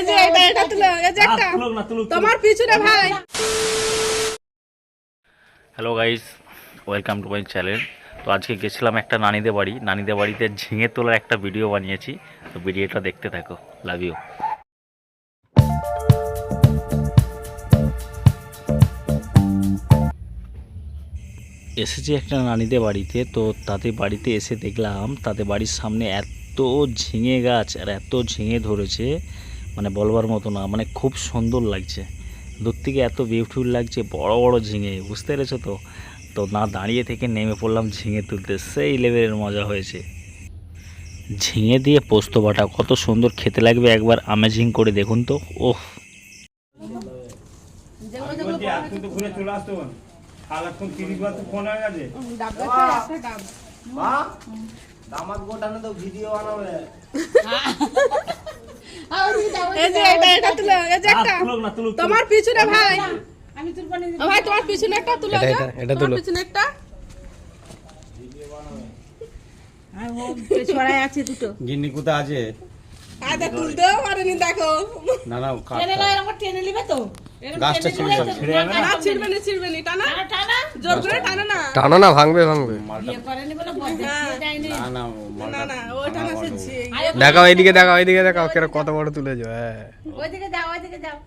এই যে এটা এটা তুলো এই যে একটা। তোমার পিছনে ভাই। Hello guys welcome to my channel তো আজকে গেছিলাম একটা নানিদের বাড়ি। নানিদের বাড়িতে ঝিঙে তোলার একটা ভিডিও বানিয়েছি। তো ভিডিওটা দেখতে থাকো। লাভ ইউ এসেছি একটা নানিদের বাড়িতে। তো তাদের বাড়িতে এসে দেখলাম তাদের বাড়ির সামনে এত ঝিঙে গাছ আর এত ঝিঙে ধরেছে। মানে বলবার মতো না মানে খুব সুন্দর লাগছে। দূর থেকে এত বিউটিফুল লাগছে বড় বড় ঝিঙে বুঝতে পেরেছ তো? তো না দাঁড়িয়ে থেকে নেমে পড়লাম ঝিঙে তুলতে সেই লেভেলের মজা হয়েছে। ঝিঙে দিয়ে পোস্ত বাটা কত সুন্দর খেতে লাগবে একবার আমেজিং করে দেখুন তো ওহ। দামাত গোটানো তো ভিডিও বানাবে। এই যে এটা এটা তুলো এই যে একটা। তুলুক না তুলুক তোমার পিছনে ভাই। আমি তুলবো না ভাই তোমার পিছনে একটা তুলো এটা, এটা, এটা তোমার তুলো। পিছনে একটা। আর ও ছড়াই আছে দুটো। গিন্নি কোথা আছে? আদা তুলতেও পারেনি দেখো। না না টেনে টেনে নিবে তো। গাছটা না ছিড়বে না ছিড়বে না টানা। জোর করে টানা না। টানো না ভাঙবে ভাঙবে। না। না না না আয় ওখানে- দেখাও এইদিকে দেখাও এইদিকে দেখাও কেন কত বড় তুলেছো হ্যাঁ। ওইদিকে যাও ওইদিকে যাও।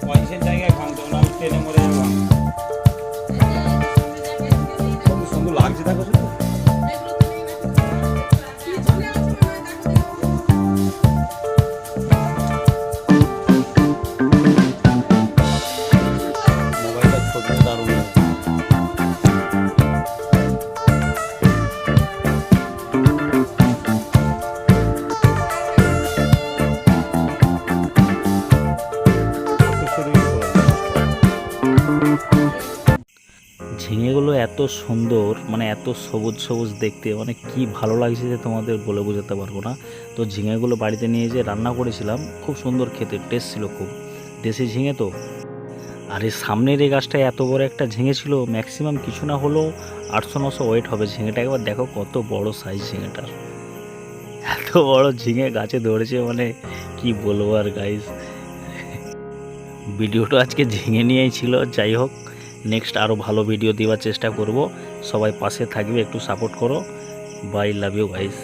পয়সার জায়গায় ভাঙতো না ট্রেনে মরে ঝিঙেগুলো এত সুন্দর মানে এত সবুজ সবুজ দেখতে মানে কি ভালো লাগছে যে তোমাদের বলে বোঝাতে পারব না। তো ঝিঙেগুলো বাড়িতে নিয়ে যে রান্না করেছিলাম, খুব সুন্দর খেতে টেস্ট ছিল খুব। দেশি ঝিঙে তো। আর এই সামনের এই গাছটায় এত বড় একটা ঝিঙে ছিল ম্যাক্সিমাম কিছু না হলেও আটশো নশো ওয়েট হবে ঝিঙেটা। একবার দেখো কত বড় সাইজ ঝিঙেটার। এত বড় ঝিঙে গাছে ধরেছে মানে কি বলব আর গাইজ ভিডিওটা আজকে ঝিঙে নিয়েই ছিল, যাই হোক নেক্সট আরও ভালো ভিডিও দেওয়ার চেষ্টা করব। সবাই পাশে থাকবে, একটু সাপোর্ট করো। By love you guys